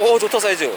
오 좋다 사이즈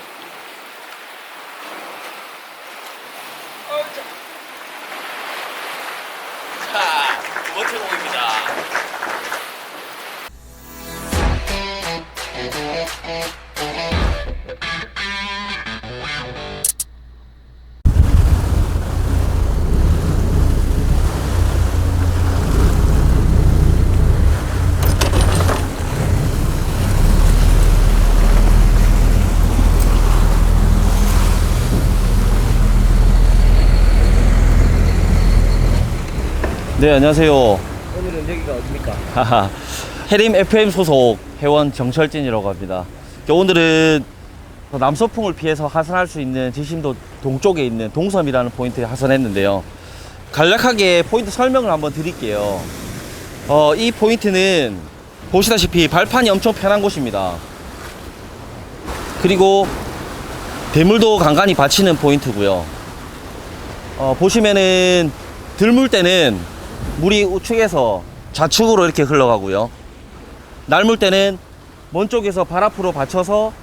네, 안녕하세요. 오늘은 여기가 어딥니까? 하하. 해림 FM 소속 회원 정철진이라고 합니다. 오늘은 남서풍을 피해서 하산할 수 있는 지심도 동쪽에 있는 동섬이라는 포인트에 하산했는데요. 간략하게 포인트 설명을 한번 드릴게요. 어, 이 포인트는 보시다시피 발판이 엄청 편한 곳입니다. 그리고 대물도 간간히 받치는 포인트고요. 어, 보시면은 들물 때는 물이 우측에서 좌측으로 이렇게 흘러가고요. 날물 때는 먼 쪽에서 발 앞으로 받쳐서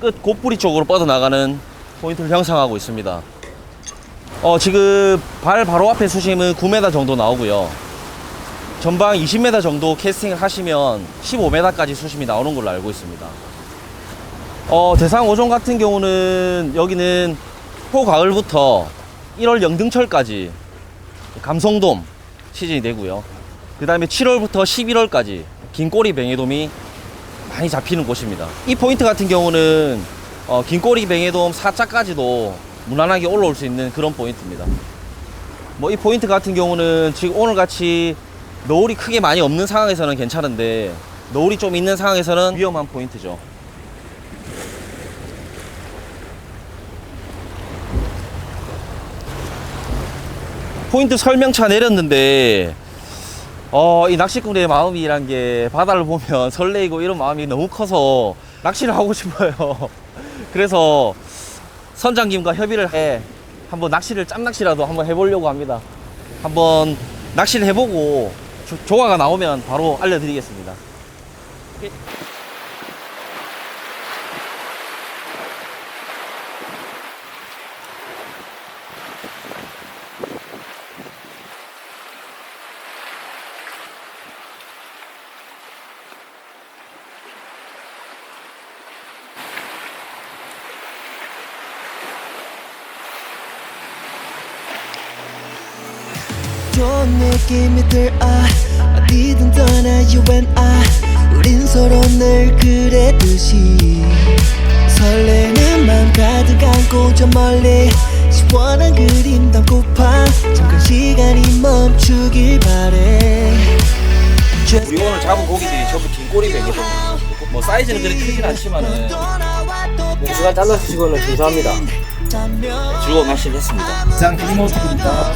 끝 곧부리 쪽으로 뻗어나가는 포인트를 형성하고 있습니다. 어, 지금 발 바로 앞에 수심은 9m 정도 나오고요. 전방 20m 정도 캐스팅을 하시면 15m까지 수심이 나오는 걸로 알고 있습니다. 어, 대상 5종 같은 경우는 여기는 포가을부터 1월 영등철까지 감성돔 시즌이 되고요. 그 다음에 7월부터 11월까지 긴 꼬리 뱅에돔이 많이 잡히는 곳입니다. 이 포인트 같은 경우는 어, 긴 꼬리 뱅에돔 4자까지도 무난하게 올라올 수 있는 그런 포인트입니다. 뭐 이 포인트 같은 경우는 지금 오늘 같이 노을이 크게 많이 없는 상황에서는 괜찮은데 노을이 좀 있는 상황에서는 위험한 포인트죠. 포인트 설명차 내렸는데 어, 이 낚시꾼의 마음이란 게 바다를 보면 설레이고 이런 마음이 너무 커서 낚시를 하고 싶어요. 그래서 선장님과 협의를 해 한번 낚시를 짬낚시라도 한번 해보려고 합니다. 한번 낚시를 해보고 조, 조과가 나오면 바로 알려드리겠습니다. 좋은 느낌이 들아 어디든 떠나 you and I 우린 서로 늘 그랬듯이. 설레는 맘 가득 안고 저 멀리 시원한 그림 담고파. 잠깐 시간이 멈추길 바래. 우리 오늘 잡은 고기들이 전부 긴꼬리 뱅이거든요. 뭐 사이즈는 그렇게 크진 않지만은. 시간 잘라주시고는 감사합니다. 즐거운 낚시를 했습니다. 이상 드리모스입니다.